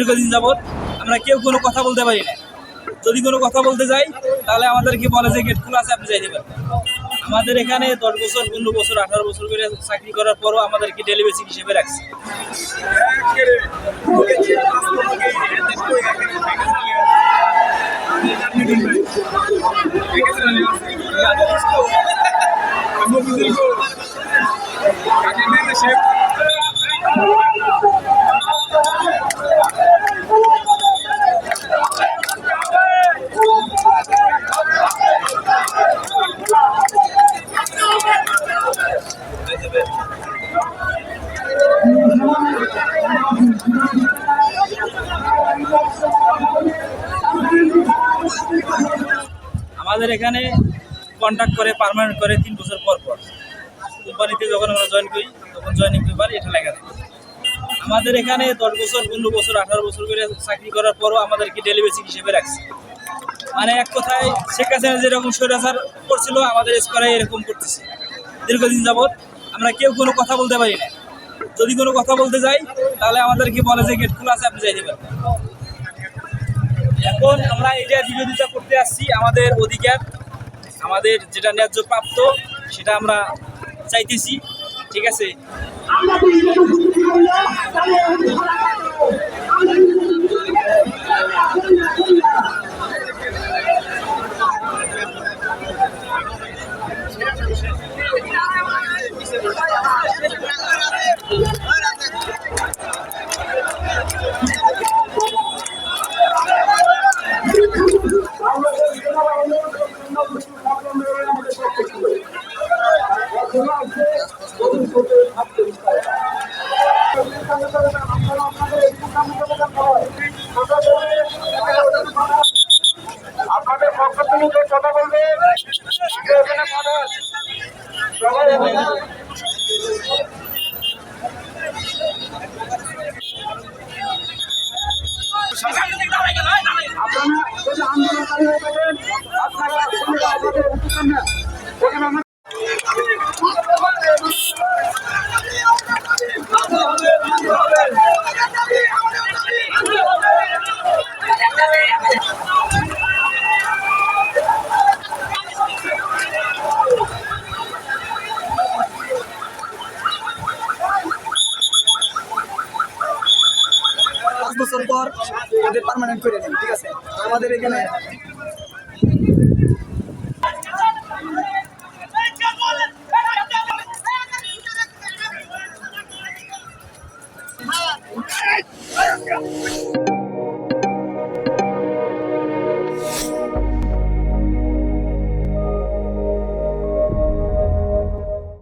দীর্ঘদিন যাবৎ আমরা কেউ কোনো কথা বলতে পারি না। যদি কোনো কথা বলতে যাই, তাহলে আমাদেরকে বলে যে গেট খোলা আছে, আপনি যাইতে পারেন। আমাদের এখানে দশ বছর, পনেরো বছর, আঠারো বছর করে চাকরি করার পরও আমাদেরকে ডেলি বেসিক হিসেবে রাখছে। আমাদের এখানে কন্ট্যাক্ট করে পার্মানেন্ট করে তিন বছর পর পর। কোম্পানিতে যখন আমরা জয়েন করি, তখন জয়েনিং পেপার এটা লেখা থাকে। আমাদের এখানে দশ বছর, পনেরো বছর, আঠারো বছর করে চাকরি করার পরও আমাদেরকে ডেলি বেসিক হিসেবে রাখছে। মানে এক কথায়, শেখ হাসিনা যেরকম স্বৈরাচার করছিল, আমাদের স্কোয়ারে এরকম করতেছে। দীর্ঘদিন যাবৎ আমরা কেউ কোনো কথা বলতে পারি না যদি কোনো কথা বলতে যাই, তাহলে আমাদেরকে বলে যে গেট খোলা আছে, আপনি যাই দেবেন এখন আমরা এটা বিরোধিতা করতে আসছি, আমাদের অধিকার, আমাদের যেটা ন্যায্য প্রাপ্ত, সেটা আমরা চাইতেছি, ঠিক আছে? আপনাদের পক্ষ থেকে যে কথা বলবে সবাই আপনারা যদি আন্দোলনকারী হয়ে থাকেন আপনারা বছর পর ওদের পারমানেন্ট করে দেন ঠিক আছে আমাদের এখানে!